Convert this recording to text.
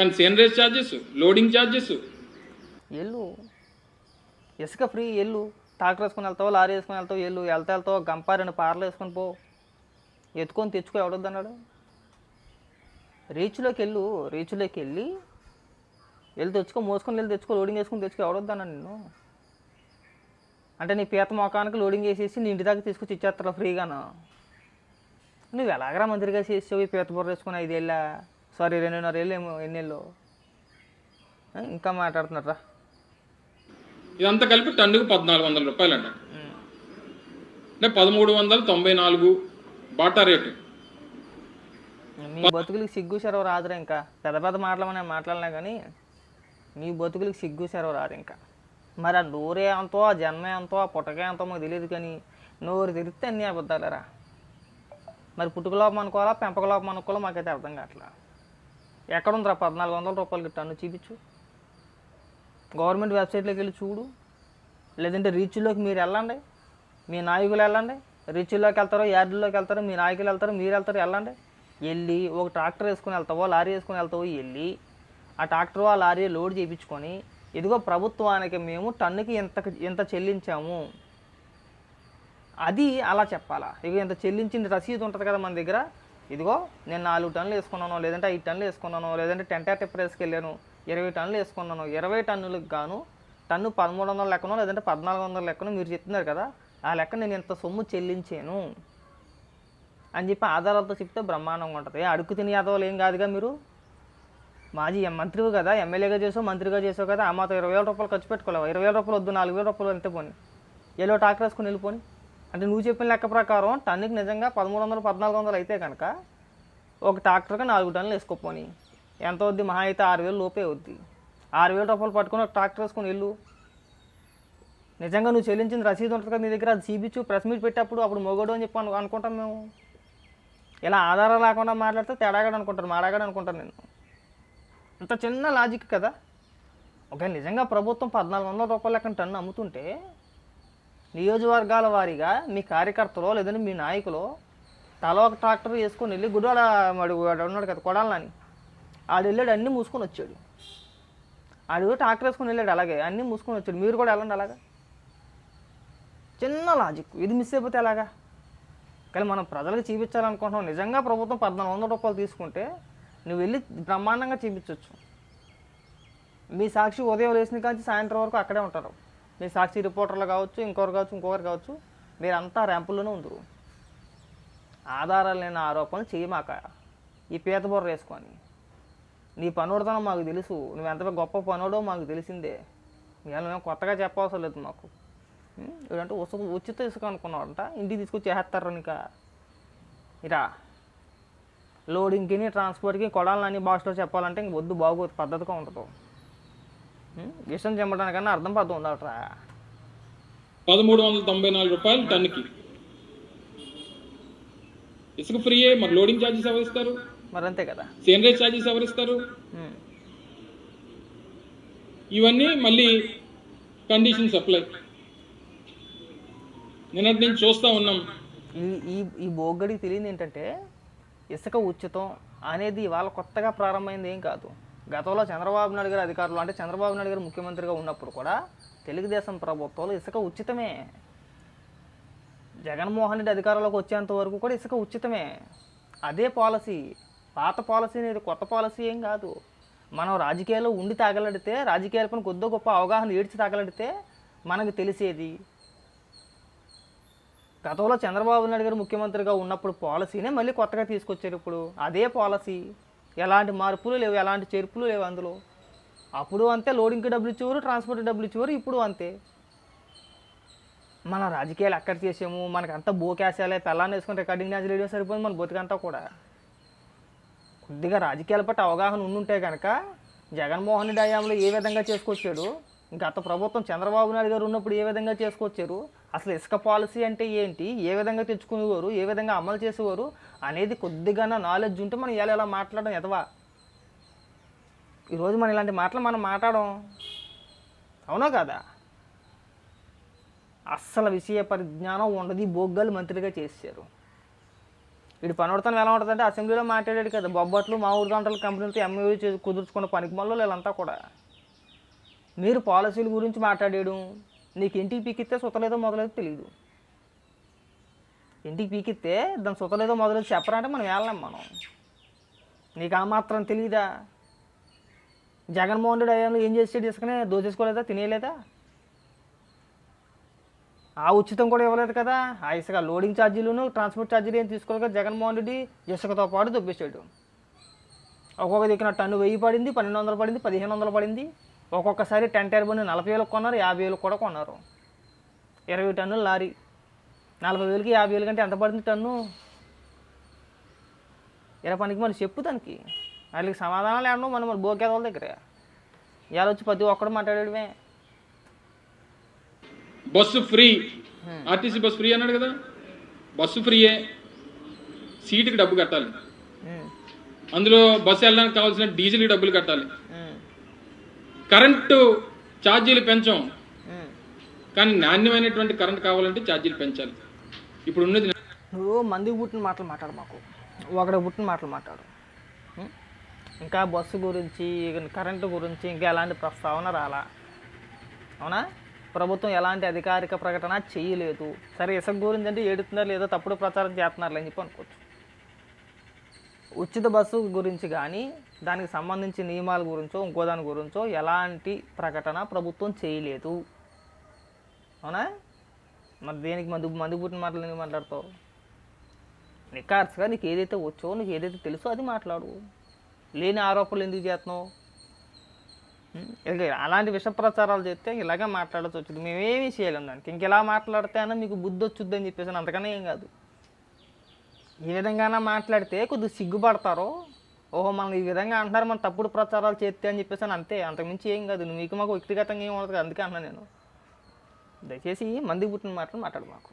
కానీ seigniorage charges loading charges ఎల్లు. ఇసుక ఫ్రీ ఎల్లు. ట్రాక్టర్ వేసుకుని వెళ్తావు లారీ వేసుకుని వెళ్తావు ఎల్లు. వెళ్తా వెళ్తావు గంప రెండు పార్లు వేసుకొని పో. ఎత్తుకొని తెచ్చుకో ఎవడొద్దన్నాడు రీచ్లోకి వెళ్ళు రీచ్లోకి వెళ్ళి వెళ్ళి తెచ్చుకో మోసుకొని వెళ్ళి తెచ్చుకో లోడింగ్ వేసుకొని తెచ్చుకో ఎవడొద్దన్నాడు నిన్ను. అంటే నీ పీత మొఖానికి లోడింగ్ వేసేసి నీ ఇంటి దాకా తీసుకొచ్చి ఇచ్చేస్తారా ఫ్రీగాను? నువ్వు ఎలాగరా మందిరిగా చేసావు ఈ పీత బుర్ర వేసుకుని ఐదేళ్ళ? సారీ రెండున్నర ఏళ్ళు ఏమో ఎన్నేళ్ళు ఇంకా మాట్లాడుతున్నారా ఇదంతా కలిపి టన్నుకు పద్నాలుగు వందల రూపాయలు అంట అంటే పదమూడు వందల తొంభై నాలుగు బాటా రేటు. మీ బతుకులకి సిగ్గు సెరవు రాదురా ఇంకా. పెద్ద పెద్ద మాటలమని మాట్లాడినా కానీ మీ బతుకులకి సిగ్గు సెరవు రాదు ఇంకా. మరి ఆ నోరే అంతో ఆ జన్మే అంతో ఆ పుట్టకే అంతో మాకు తెలియదు కానీ నోరు తెరిస్తే అన్నీ అబద్ధాలేరా? మరి పుట్టుకలోపం అనుకోవాలా పెంపకలోపం అనుకోవాలా మాకైతే అర్థం కావట్లా. ఎక్కడుందిరా పద్నాలుగు వందల రూపాయలకి టన్ను చూపించు. గవర్నమెంట్ వెబ్సైట్లోకి వెళ్ళి చూడు. లేదంటే రీచ్లోకి మీరు వెళ్ళండి. మీ నాయకులు వెళ్ళండి. రీచ్లోకి వెళ్తారో యార్డుల్లోకి వెళ్తారో మీ నాయకులు వెళ్తారో మీరు వెళ్తారో వెళ్ళండి. వెళ్ళి ఒక ట్రాక్టర్ వేసుకుని వెళ్తావో లారీ వేసుకుని వెళ్తావో వెళ్ళి ఆ ట్రాక్టర్ ఆ లారీ లోడ్ చేయించుకొని ఇదిగో ప్రభుత్వానికి మేము టన్నుకి ఎంత ఎంత చెల్లించాము. అది అలా చెప్పాలా? ఇక ఇంత చెల్లించింది రసీదు ఉంటుంది కదా మన దగ్గర. ఇదిగో నేను నాలుగు టన్నులు వేసుకున్నాను లేదంటే ఐదు టన్నులు వేసుకున్నాను లేదంటే టెంటా టిప్పరేస్కి వెళ్ళాను ఇరవై టన్నులు వేసుకున్నాను ఇరవై టన్నులకు గాను టన్ను పదమూడు వందల లెక్కనో లేదంటే పద్నాలుగు వందల లెక్కనో మీరు చెప్తున్నారు కదా ఆ లెక్క నేను ఇంత సొమ్ము చెల్లించాను అని చెప్పి ఆధారాలతో చెప్తే బ్రహ్మాండంగా ఉంటుంది. అడుగు తిని యాదవులు ఏం కాదుగా మీరు? మాజీ మంత్రివి కదా ఎమ్మెల్యేగా చేసావు మంత్రిగా చేసావు కదా ఆ మాతో ఇరవై వేల రూపాయలు ఖర్చు పెట్టుకోలేవు? ఇరవై వేల రూపాయలు వద్దు నాలుగు వేల రూపాయలు వెళ్తే పోని. ఏలో టాక్ వేసుకుని వెళ్ళిపోని. అంటే నువ్వు చెప్పిన లెక్క ప్రకారం టన్నుకి నిజంగా పదమూడు వందలు పద్నాలుగు వందలు అయితే కనుక ఒక ట్రాక్టర్కి నాలుగు టన్నులు వేసుకోపోని. ఎంత వద్ది మహా అయితే ఆరు వేలు లోపే వద్ది ఆరు వేల రూపాయలు పట్టుకుని ఒక ట్రాక్టర్ వేసుకొని వెళ్ళు. నిజంగా నువ్వు చెల్లించిన రసీదు ఉంటుంది కదా నీ దగ్గర అది చూపించు ప్రెస్ మీట్ పెట్టేప్పుడు అప్పుడు మొగడు అని చెప్పి అనుకుంటాం మేము. ఇలా ఆధారం లేకుండా మాట్లాడితే తేడాగాడు అనుకుంటారు మాడాగాడు అనుకుంటాను నేను. అంత చిన్న లాజిక్ కదా. ఒక నిజంగా ప్రభుత్వం పద్నాలుగు వందల రూపాయల లెక్కన టన్ను అమ్ముతుంటే నియోజకవర్గాల వారీగా మీ కార్యకర్తలో లేదంటే మీ నాయకులు తల ఒక ట్రాక్టర్ వేసుకొని వెళ్ళి గుడివాడ వాడు వాడు ఉన్నాడు కదా కొడాలని. ఆడు వెళ్ళాడు అన్నీ మూసుకొని వచ్చాడు. ఆడు ట్రాక్టర్ వేసుకొని వెళ్ళాడు అలాగే అన్నీ మూసుకొని వచ్చాడు. మీరు కూడా వెళ్ళండి అలాగా. చిన్న లాజిక్. ఇది మిస్ అయిపోతే ఎలాగా? కానీ మనం ప్రజలకు చూపించాలనుకుంటున్నాం. నిజంగా ప్రభుత్వం పద్నాలుగు వందల రూపాయలు తీసుకుంటే నువ్వు వెళ్ళి బ్రహ్మాండంగా చూపించవచ్చు మీ సాక్షి ఉదయం లేచిన కాంచి సాయంత్రం వరకు అక్కడే ఉంటారు. మీ సాక్షి రిపోర్టర్లు కావచ్చు ఇంకొకరు కావచ్చు ఇంకొకరు కావచ్చు మీరంతా ర్యాంపుల్లోనే ఉందరు. ఆధారాలు లేని ఆరోపణలు చేయమాక ఈ పీత వేసుకొని. నీ పనుడుతనం మాకు తెలుసు నువ్వు ఎంత గొప్ప పనుడో మాకు తెలిసిందే. మేము కొత్తగా చెప్పవసరం లేదు మాకు. ఏంటంటే ఇదంటే ఉసుక ఉచిత ఇసుక అనుకున్నాడంట ఇంటికి తీసుకొచ్చి చేస్తారు ఇంకా. ఇరా. లోడింగ్కి ట్రాన్స్పోర్ట్కి కొడాలని భాషలో చెప్పాలంటే ఇంక వద్దు బాగోదు పద్ధతిగా ఉండదు. ఉం? విషయం చెమ్మడానికన్నా అర్థం పద్ధతి ఉందట్రా పదమూడు వందల తొంభై నాలుగు రూపాయలు టన్నుకి. ఇసుక ఫ్రీయే మరి లోడింగ్ ఛార్జెస్ ఎవరిస్తారు మరి అంతే కదా. సేనరేజ్ ఛార్జెస్ ఎవరిస్తారు. ఇవన్నీ మళ్ళీ కండిషన్స్ అప్లై నిన్నటి నుంచి చూస్తూ ఉన్నాం. ఈ ఈ ఈ బోగ్గడికి తెలియదు ఏంటంటే ఇసుక ఉచితం అనేది ఇవాళ కొత్తగా ప్రారంభమైంది ఏం కాదు. గతంలో చంద్రబాబు నాయుడు గారు అధికారులు అంటే చంద్రబాబు నాయుడు గారు ముఖ్యమంత్రిగా ఉన్నప్పుడు కూడా తెలుగుదేశం ప్రభుత్వాలు ఇసుక ఉచితమే. జగన్మోహన్ రెడ్డి అధికారంలోకి వచ్చేంత వరకు కూడా ఇసుక ఉచితమే. అదే పాలసీ. పాత పాలసీ అనేది కొత్త పాలసీ ఏం కాదు. మనం రాజకీయాల్లో ఉండి తాగలడితే రాజకీయాలపైన కొద్దో గొప్ప అవగాహన ఏడ్చి తాగలడితే మనకు తెలిసేది. గతంలో చంద్రబాబు నాయుడు గారు ముఖ్యమంత్రిగా ఉన్నప్పుడు పాలసీనే మళ్ళీ కొత్తగా తీసుకొచ్చారు ఇప్పుడు. అదే పాలసీ. ఎలాంటి మార్పులు లేవు ఎలాంటి చేర్పులు లేవు అందులో. అప్పుడు అంతే లోడింగ్కి డబ్బులు ఇచ్చేవారు ట్రాన్స్పోర్ట్ డబ్బులు ఇచ్చేవారు ఇప్పుడు అంతే. మన రాజకీయాలు ఎక్కడ చేసాము? మనకి బోకేసాలే పెళ్ళాన్ని వేసుకుని రికార్డింగ్ డ్యాన్స్ రేడియో సరిపోయింది మన బతికంతా కూడా. కొద్దిగా రాజకీయాల పట్ల అవగాహన ఉండుంటే కనుక జగన్మోహన్ రెడ్డి హయాంలో ఏ విధంగా చేసుకొచ్చాడు గత ప్రభుత్వం చంద్రబాబు నాయుడు గారు ఉన్నప్పుడు ఏ విధంగా చేసుకొచ్చారు అసలు ఇసుక పాలసీ అంటే ఏంటి? ఏ విధంగా తెచ్చుకునేవారు? ఏ విధంగా అమలు చేసేవారు? అనేది కొద్దిగా నాలెడ్జ్ ఉంటే మనం ఇలా ఎలా మాట్లాడడం ఎదవా? ఈరోజు మనం ఇలాంటి మాటలు మనం మాట్లాడడం అవునా కదా? అస్సలు విషయ పరిజ్ఞానం ఉండదు. బొగ్గలు మంత్రిగా చేశారు. వీడు పనోడతాను ఎలా ఉంటుందంటే అసెంబ్లీలో మాట్లాడాడు కదా. బొబ్బట్లు మా ఊరు గంటల కంపెనీలతో ఎంఏ కుదుర్చుకున్న పనికి మళ్ళీ వీళ్ళంతా కూడా. మీరు పాలసీల గురించి మాట్లాడేయడం నీకు ఇంటికి పీకిస్తే సుతలేదో మొదలేదో తెలియదు ఇంటికి పీకిస్తే దాని సుతలేదో మొదలేదు చెప్పరంటే మనం వెళ్ళాం మనం. నీకు ఆ మాత్రం తెలియదా జగన్మోహన్ రెడ్డి అయ్యాను ఏం చేసి తీసుకునే దోచేసుకోలేదా? తినేయలేదా? ఆ ఉచితం కూడా ఇవ్వలేదు కదా? ఆ ఇసుక లోడింగ్ ఛార్జీలను ట్రాన్స్పోర్ట్ ఛార్జీలు ఏం తీసుకోలేదు కదా జగన్మోహన్ రెడ్డి ఇసుకతో పాటు దొబ్బేసాడు. ఒక్కొక్క దిక్కున టన్ను వెయ్యి పడింది పన్నెండు వందలు పడింది పదిహేను వందలు పడింది. ఒక్కొక్కసారి టెన్ టైర్బన్ నలభై వేలకు కొన్నారు యాభై వేలకు కూడా కొన్నారు. ఇరవై టన్నులు లారీ. నలభై వేలకి యాభై వేలు కంటే ఎంత పడింది టన్ను? ఇరవై పనికి మరి చెప్పు దానికి వాళ్ళకి సమాధానాలు ఏమన్నా మనం మన బోకేద వాళ్ళ దగ్గర. ఇవాళ వచ్చి ప్రతి ఒక్కడు మాట్లాడేయడమే. Bus free. RTC bus free అన్నాడు కదా? బస్సు ఫ్రీయే. సీటుకి డబ్బు కట్టాలి. అందులో బస్సు వెళ్ళడానికి కావాల్సిన డీజిల్కి డబ్బులు కట్టాలి. కరెంటు ఛార్జీలు పెంచాం. కానీ నాణ్యమైనటువంటి కరెంట్ కావాలంటే ఛార్జీలు పెంచాలి. ఇప్పుడు ఉన్నది నువ్వు మందికి పుట్టిన మాటలు మాట్లాడు మాకు. ఒకడికి పుట్టిన మాటలు మాట్లాడు? ఇంకా బస్సు గురించి కరెంటు గురించి ఇంకా ఎలాంటి ప్రస్తావన రాలా? అవునా? ప్రభుత్వం ఎలాంటి అధికారిక ప్రకటన చేయలేదు. సరే ఇసుక గురించి అంటే ఏడుతున్నారు లేదో తప్పుడు ప్రచారం చేస్తున్నారు అని చెప్పి అనుకోవచ్చు. ఉచిత బస్సు గురించి కానీ దానికి సంబంధించి నియమాల గురించో ఇంకో దాని గురించో ఎలాంటి ప్రకటన ప్రభుత్వం చేయలేదు. అవునా? మరి దేనికి మందు మందు పుట్టిన మాటలు ఎందుకు మాట్లాడతావు? నికార్స్గా నీకు ఏదైతే వచ్చో నీకు ఏదైతే తెలుసో అది మాట్లాడు. లేని ఆరోపణలు ఎందుకు చేస్తున్నావు? ఇక అలాంటి విష ప్రచారాలు చేస్తే ఇలాగే మాట్లాడచ్చు వచ్చింది. మేమేమీ చేయలేం దానికి. ఇంకెలా మాట్లాడితే అన్న మీకు బుద్ధి వచ్చుద్ది అని చెప్పేసి అంతకన్నా ఏం కాదు. ఈ విధంగా మాట్లాడితే కొద్దిగా సిగ్గుపడతారు? ఓహో మనం ఈ విధంగా అంటున్నారు మనం తప్పుడు ప్రచారాలు చేస్తే అని చెప్పేసి అని అంతే. అంతకుమించి ఏం కాదు. మీకు మాకు వ్యక్తిగతంగా ఏం ఉండదు అందుకే అన్నా నేను. దయచేసి మంది పుట్టిన మాటలు మాట్లాడు మాకు.